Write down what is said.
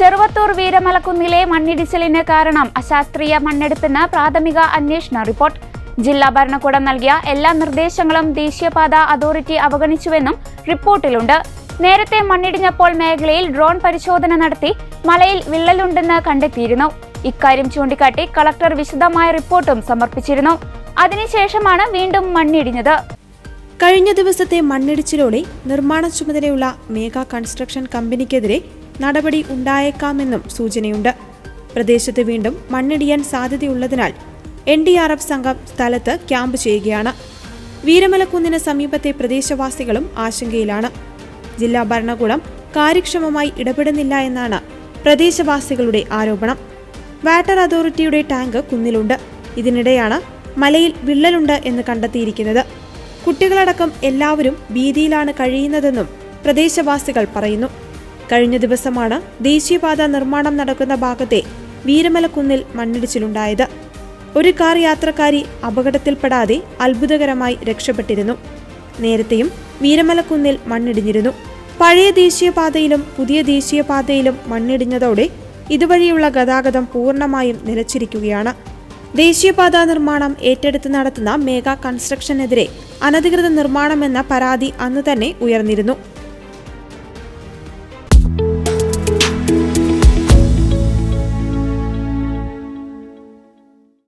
ചെറുവത്തൂർ വീരമലക്കുന്നിലെ മണ്ണിടിച്ചിലിന് കാരണം അശാസ്ത്രീയ മണ്ണെടുപ്പെന്ന് പ്രാഥമിക അന്വേഷണ റിപ്പോർട്ട്. ജില്ലാ ഭരണകൂടം നൽകിയ എല്ലാ നിർദ്ദേശങ്ങളും ദേശീയപാത അതോറിറ്റി അവഗണിച്ചുവെന്നും റിപ്പോർട്ടിലുണ്ട്. നേരത്തെ മണ്ണിടിഞ്ഞപ്പോൾ മേഖലയിൽ ഡ്രോൺ പരിശോധന നടത്തി മലയിൽ വിള്ളലുണ്ടെന്ന് കണ്ടെത്തിയിരുന്നു. ഇക്കാര്യം ചൂണ്ടിക്കാട്ടി കളക്ടർ വിശദമായ റിപ്പോർട്ടും സമർപ്പിച്ചിരുന്നു. അതിനുശേഷമാണ് വീണ്ടും മണ്ണിടിഞ്ഞത്. കഴിഞ്ഞ ദിവസത്തെ മണ്ണിടിച്ചിലോടെ നിർമ്മാണ ചുമതലയുള്ള മേഘ കൺസ്ട്രക്ഷൻ കമ്പനിക്കെതിരെ നടപടി ഉണ്ടായേക്കാമെന്നും സൂചനയുണ്ട്. പ്രദേശത്ത് വീണ്ടും മണ്ണിടിയാൻ സാധ്യതയുള്ളതിനാൽ എൻ ഡി ആർ എഫ് സംഘം സ്ഥലത്ത് ക്യാമ്പ് ചെയ്യുകയാണ്. വീരമലക്കുന്നിന് സമീപത്തെ പ്രദേശവാസികളും ആശങ്കയിലാണ്. ജില്ലാ ഭരണകൂടം കാര്യക്ഷമമായി ഇടപെടുന്നില്ല എന്നാണ് പ്രദേശവാസികളുടെ ആരോപണം. വാട്ടർ അതോറിറ്റിയുടെ ടാങ്ക് കുന്നിലുണ്ട്. ഇതിനിടെയാണ് മലയിൽ വിള്ളലുണ്ട് എന്ന് കണ്ടെത്തിയിരിക്കുന്നത്. കുട്ടികളടക്കം എല്ലാവരും ഭീതിയിലാണ് കഴിയുന്നതെന്നും പ്രദേശവാസികൾ പറയുന്നു. കഴിഞ്ഞ ദിവസമാണ് ദേശീയപാത നിർമ്മാണം നടക്കുന്ന ഭാഗത്തെ വീരമലക്കുന്നിൽ മണ്ണിടിച്ചിലുണ്ടായത്. ഒരു കാർ യാത്രക്കാരി അപകടത്തിൽപ്പെടാതെ അത്ഭുതകരമായി രക്ഷപ്പെട്ടിരുന്നു. നേരത്തെയും വീരമലക്കുന്നിൽ മണ്ണിടിഞ്ഞിരുന്നു. പഴയ ദേശീയപാതയിലും പുതിയ ദേശീയപാതയിലും മണ്ണിടിഞ്ഞതോടെ ഇതുവഴിയുള്ള ഗതാഗതം പൂർണമായും നിലച്ചിരിക്കുകയാണ്. ദേശീയപാതാ നിർമ്മാണം ഏറ്റെടുത്ത് നടത്തുന്ന മേഗാ കൺസ്ട്രക്ഷനെതിരെ അനധികൃത നിർമ്മാണമെന്ന പരാതി അന്ന് തന്നെ ഉയർന്നിരുന്നു.